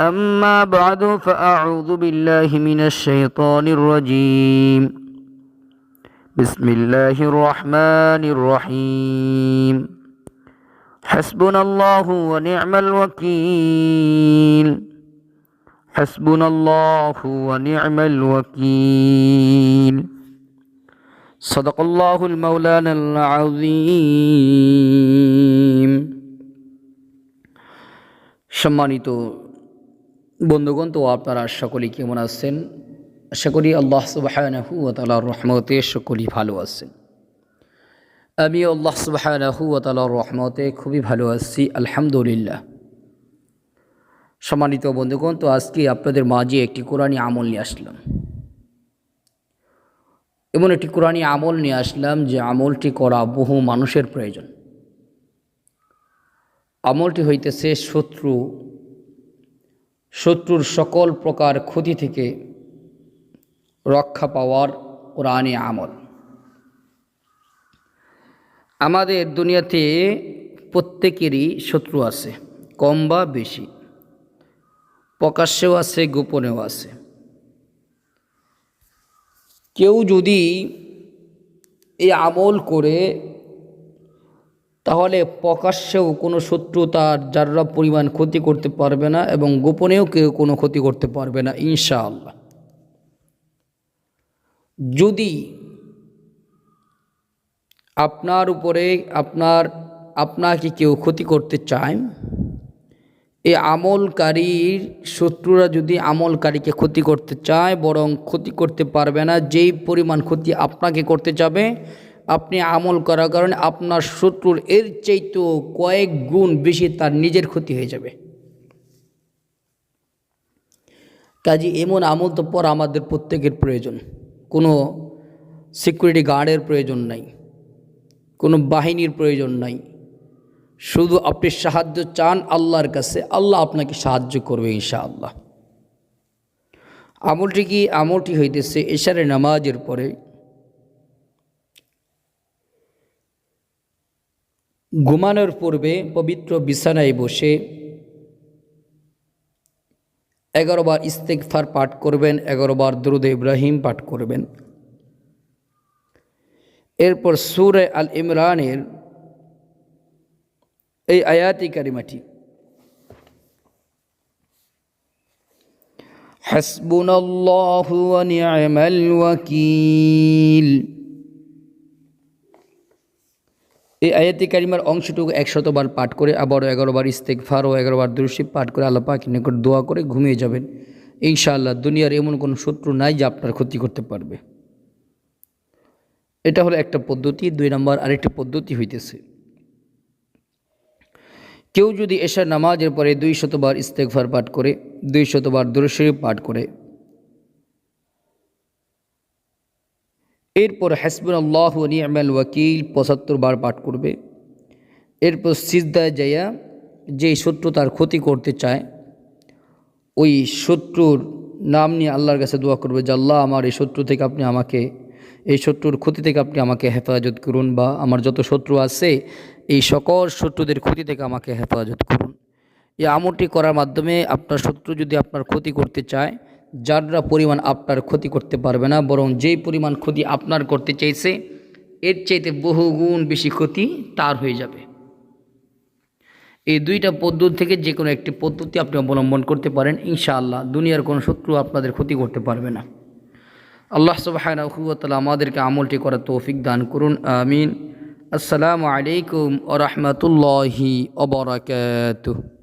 أما بعد فأعوذ بالله من الشيطان الرجيم بسم الله الرحمن الرحيم حسبنا الله ونعم الوكيل حسبنا الله ونعم الوكيل صدق الله المولانا العظيم সম্মানিত বন্ধুগণ, তো আপনারা সকলেই কেমন আছেন? আশা করি আল্লাহ সুবাহানহু তালার রহমতে সকলেই ভালো আছেন। আমি আল্লাহ সুবাহানহু তালার রহমতে খুবই ভালো আছি, আলহামদুলিল্লাহ। সম্মানিত বন্ধুগণ, তো আজকে আপনাদের মাঝে একটি কোরআনী আমল নিয়ে আসলাম। এমন একটি কোরআনী আমল নিয়ে আসলাম যে আমলটি করা বহু মানুষের প্রয়োজন। আমলটি হইতেছে শত্রু শত্রুর সকল প্রকার ক্ষতি থেকে রক্ষা পাওয়ার কোরআনী আমল। আমাদের দুনিয়াতে প্রত্যেকেরই শত্রু আছে, কম বা বেশি। প্রকাশ্যেও আছে, গোপনেও আছে। কেউ যদি এই আমল করে তাহলে প্রকাশ্যেও কোনো শত্রু তার যারা পরিমাণ ক্ষতি করতে পারবে না এবং গোপনেও কেউ কোনো ক্ষতি করতে পারবে না, ইনশাআল্লাহ। যদি আপনার উপরে, আপনার, আপনাকে কেউ ক্ষতি করতে চায়, এই আমলকারীর শত্রুরা যদি আমলকারীকে ক্ষতি করতে চায়, বরং ক্ষতি করতে পারবে না, যেই পরিমাণ ক্ষতি আপনাকে করতে যাবে আপনি আমল করার কারণে আপনার শত্রুর এর চাইতেও কয়েক গুণ বেশি তার নিজের ক্ষতি হয়ে যাবে। কাজে এমন আমল তো পর আমাদের প্রত্যেকের প্রয়োজন। কোনো সিকিউরিটি গার্ডের প্রয়োজন নাই। কোনো বাহিনীর প্রয়োজন নাই। শুধু আপনি সাহায্য চান আল্লাহর কাছে, আল্লাহ আপনাকে সাহায্য করবে ইনশাআল্লাহ। আমলটি কি, আমলটি হইতেছে এশারে নামাজের পরে ঘুমানোর পূর্বে পবিত্র বিছানায় বসে এগারো বার ইস্তেকফার পাঠ করবেন, এগারো বার দরুদ ইব্রাহিম পাঠ করবেন। এরপর সুরে আল ইমরানের এই আয়াতি কারিমাটি। ওয়া নি'মাল ওয়াকিল। এই আয়াতি কারিমার অংশটুকু একশতবার পাঠ করে আবারও এগারোবার ইস্তেকফার ও এগারোবার দুরশিব পাঠ করে আল্লাহ পাক নিকট দোয়া করে ঘুমিয়ে যাবেন। ইনশাআল্লাহ দুনিয়ার এমন কোনো শত্রু নাই যে আপনার ক্ষতি করতে পারবে। এটা হলো একটা পদ্ধতি, দুই নম্বর আরেকটি পদ্ধতি হইতেছে। কেউ যদি এশার নামাজের পরে দুই শতবার ইস্তেকফার পাঠ করে দুই শতবার দুরশরীফ পাঠ করে এরপর হাসবুন আল্লাহ নিয়ামাল ওয়াকিল পঁচাত্তর বার পাঠ করবে। এরপর সিজদায় যাইয়া যে শত্রু তার ক্ষতি করতে চায়, ওই শত্রুর নাম নিয়ে আল্লাহর কাছে দোয়া করবে যে, আল্লাহ, আমার এই শত্রু থেকে আপনি আমাকে, এই শত্রুর ক্ষতি থেকে আপনি আমাকে হেফাজত করুন বা আমার যত শত্রু আছে, এই সকল শত্রুদের ক্ষতি থেকে আমাকে হেফাজত করুন। এই আমলটি করার মাধ্যমে আপনার শত্রু যদি আপনার ক্ষতি করতে চায় যাররা পরিমাণ আপনার ক্ষতি করতে পারবে না, বরং যেই পরিমাণ ক্ষতি আপনার করতে চাইছে, এর চাইতে বহুগুণ বেশি ক্ষতি তার হয়ে যাবে। এই দুইটা পদ্ধতি থেকে যে কোনো একটি পদ্ধতি আপনি অবলম্বন করতে পারেন, ইনশাআল্লাহ দুনিয়ার কোনো শত্রু আপনাদের ক্ষতি করতে পারবে না। আল্লাহ সুবাহানহুয়াতালা আমাদেরকে আমলটি করার তৌফিক দান করুন, আমিন। আসসালামু আলাইকুম ও রহমতুল্লাহি ওবরাকাতুহ